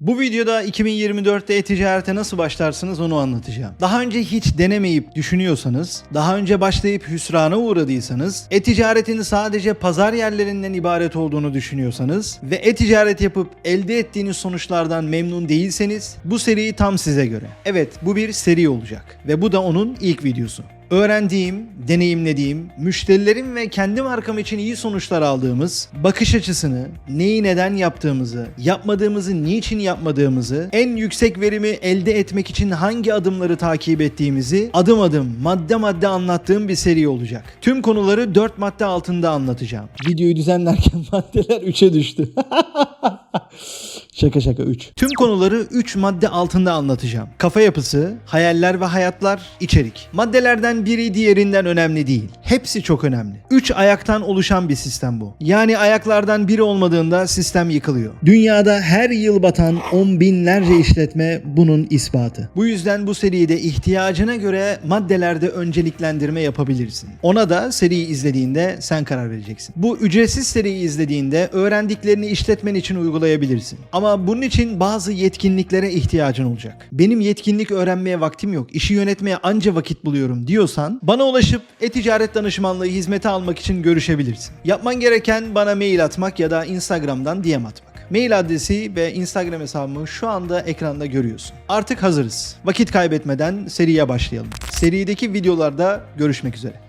Bu videoda 2024'te e-ticarete nasıl başlarsınız onu anlatacağım. Daha önce hiç denemeyip düşünüyorsanız, daha önce başlayıp hüsrana uğradıysanız, e-ticaretin sadece pazar yerlerinden ibaret olduğunu düşünüyorsanız ve e-ticaret yapıp elde ettiğiniz sonuçlardan memnun değilseniz bu seri tam size göre. Evet bu bir seri olacak ve bu da onun ilk videosu. Öğrendiğim, deneyimlediğim, müşterilerim ve kendi markam için iyi sonuçlar aldığımız, bakış açısını, neyi neden yaptığımızı, yapmadığımızı niçin yapmadığımızı, en yüksek verimi elde etmek için hangi adımları takip ettiğimizi adım adım, madde madde anlattığım bir seri olacak. Tüm konuları 4 madde altında anlatacağım. Videoyu düzenlerken maddeler 3'e düştü. Şaka şaka 3. Tüm konuları 3 madde altında anlatacağım. Kafa yapısı, hayaller ve hayatlar, içerik. Maddelerden biri diğerinden önemli değil. Hepsi çok önemli. 3 ayaktan oluşan bir sistem bu. Yani ayaklardan biri olmadığında sistem yıkılıyor. Dünyada her yıl batan on binlerce işletme bunun ispatı. Bu yüzden bu seride ihtiyacına göre maddelerde önceliklendirme yapabilirsin. Ona da seriyi izlediğinde sen karar vereceksin. Bu ücretsiz seriyi izlediğinde öğrendiklerini işletmen için uygulayabilirsin. Ama bunun için bazı yetkinliklere ihtiyacın olacak. Benim yetkinlik öğrenmeye vaktim yok, işi yönetmeye anca vakit buluyorum diyorsan bana ulaşıp e-ticaret danışmanlığı hizmeti almak için görüşebilirsin. Yapman gereken bana mail atmak ya da Instagram'dan DM atmak. Mail adresi ve Instagram hesabımı şu anda ekranda görüyorsun. Artık hazırız. Vakit kaybetmeden seriye başlayalım. Serideki videolarda görüşmek üzere.